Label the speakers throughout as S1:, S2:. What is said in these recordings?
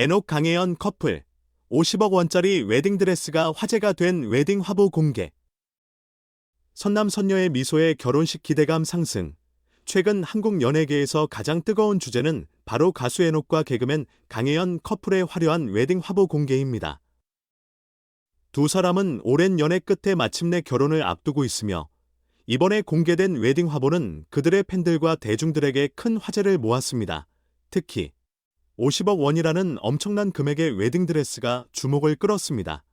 S1: 에녹 강혜연 커플 50억 원짜리 웨딩드레스가 화제가 된 웨딩 화보 공개. 선남 선녀의 미소에 결혼식 기대감 상승. 최근 한국 연예계에서 가장 뜨거운 주제는 바로 가수 에녹과 개그맨 강혜연 커플의 화려한 웨딩 화보 공개입니다. 두 사람은 오랜 연애 끝에 마침내 결혼을 앞두고 있으며 이번에 공개된 웨딩 화보는 그들의 팬들과 대중들에게 큰 화제를 모았습니다. 특히 50억 원이라는 엄청난 금액의 웨딩드레스가 주목을 끌었습니다.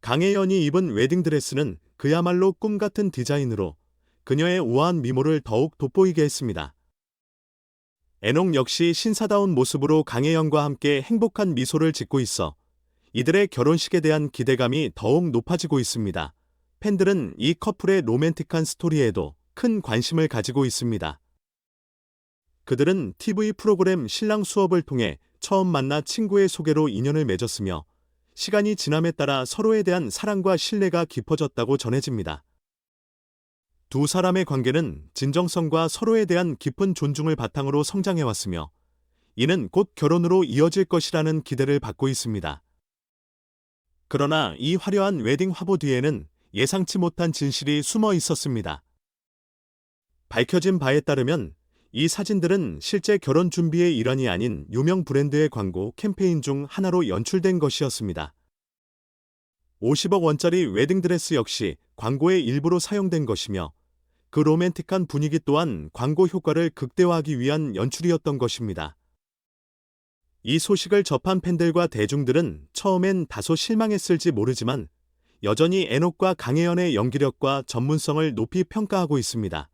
S1: 강혜연이 입은 웨딩드레스는 그야말로 꿈 같은 디자인으로 그녀의 우아한 미모를 더욱 돋보이게 했습니다. 애녹 역시 신사다운 모습으로 강혜연과 함께 행복한 미소를 짓고 있어 이들의 결혼식에 대한 기대감이 더욱 높아지고 있습니다. 팬들은 이 커플의 로맨틱한 스토리에도 큰 관심을 가지고 있습니다. 그들은 TV 프로그램 신랑 수업을 통해 처음 만나 친구의 소개로 인연을 맺었으며 시간이 지남에 따라 서로에 대한 사랑과 신뢰가 깊어졌다고 전해집니다. 두 사람의 관계는 진정성과 서로에 대한 깊은 존중을 바탕으로 성장해왔으며 이는 곧 결혼으로 이어질 것이라는 기대를 받고 있습니다. 그러나 이 화려한 웨딩 화보 뒤에는 예상치 못한 진실이 숨어 있었습니다. 밝혀진 바에 따르면 이 사진들은 실제 결혼 준비의 일환이 아닌 유명 브랜드의 광고 캠페인 중 하나로 연출된 것이었습니다. 50억 원짜리 웨딩드레스 역시 광고의 일부로 사용된 것이며 그 로맨틱한 분위기 또한 광고 효과를 극대화하기 위한 연출이었던 것입니다. 이 소식을 접한 팬들과 대중들은 처음엔 다소 실망했을지 모르지만 여전히 에녹과 강혜연의 연기력과 전문성을 높이 평가하고 있습니다.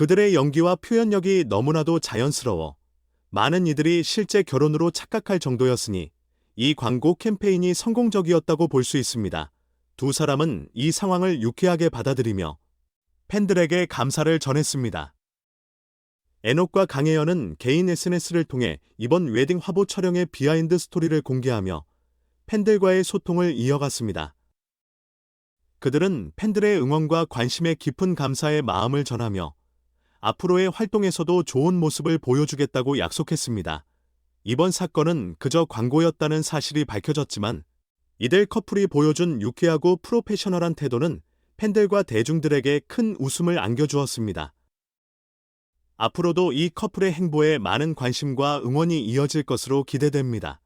S1: 그들의 연기와 표현력이 너무나도 자연스러워 많은 이들이 실제 결혼으로 착각할 정도였으니 이 광고 캠페인이 성공적이었다고 볼 수 있습니다. 두 사람은 이 상황을 유쾌하게 받아들이며 팬들에게 감사를 전했습니다. 에녹과 강혜연은 개인 SNS를 통해 이번 웨딩 화보 촬영의 비하인드 스토리를 공개하며 팬들과의 소통을 이어갔습니다. 그들은 팬들의 응원과 관심에 깊은 감사의 마음을 전하며 앞으로의 활동에서도 좋은 모습을 보여주겠다고 약속했습니다. 이번 사건은 그저 광고였다는 사실이 밝혀졌지만 이들 커플이 보여준 유쾌하고 프로페셔널한 태도는 팬들과 대중들에게 큰 웃음을 안겨주었습니다. 앞으로도 이 커플의 행보에 많은 관심과 응원이 이어질 것으로 기대됩니다.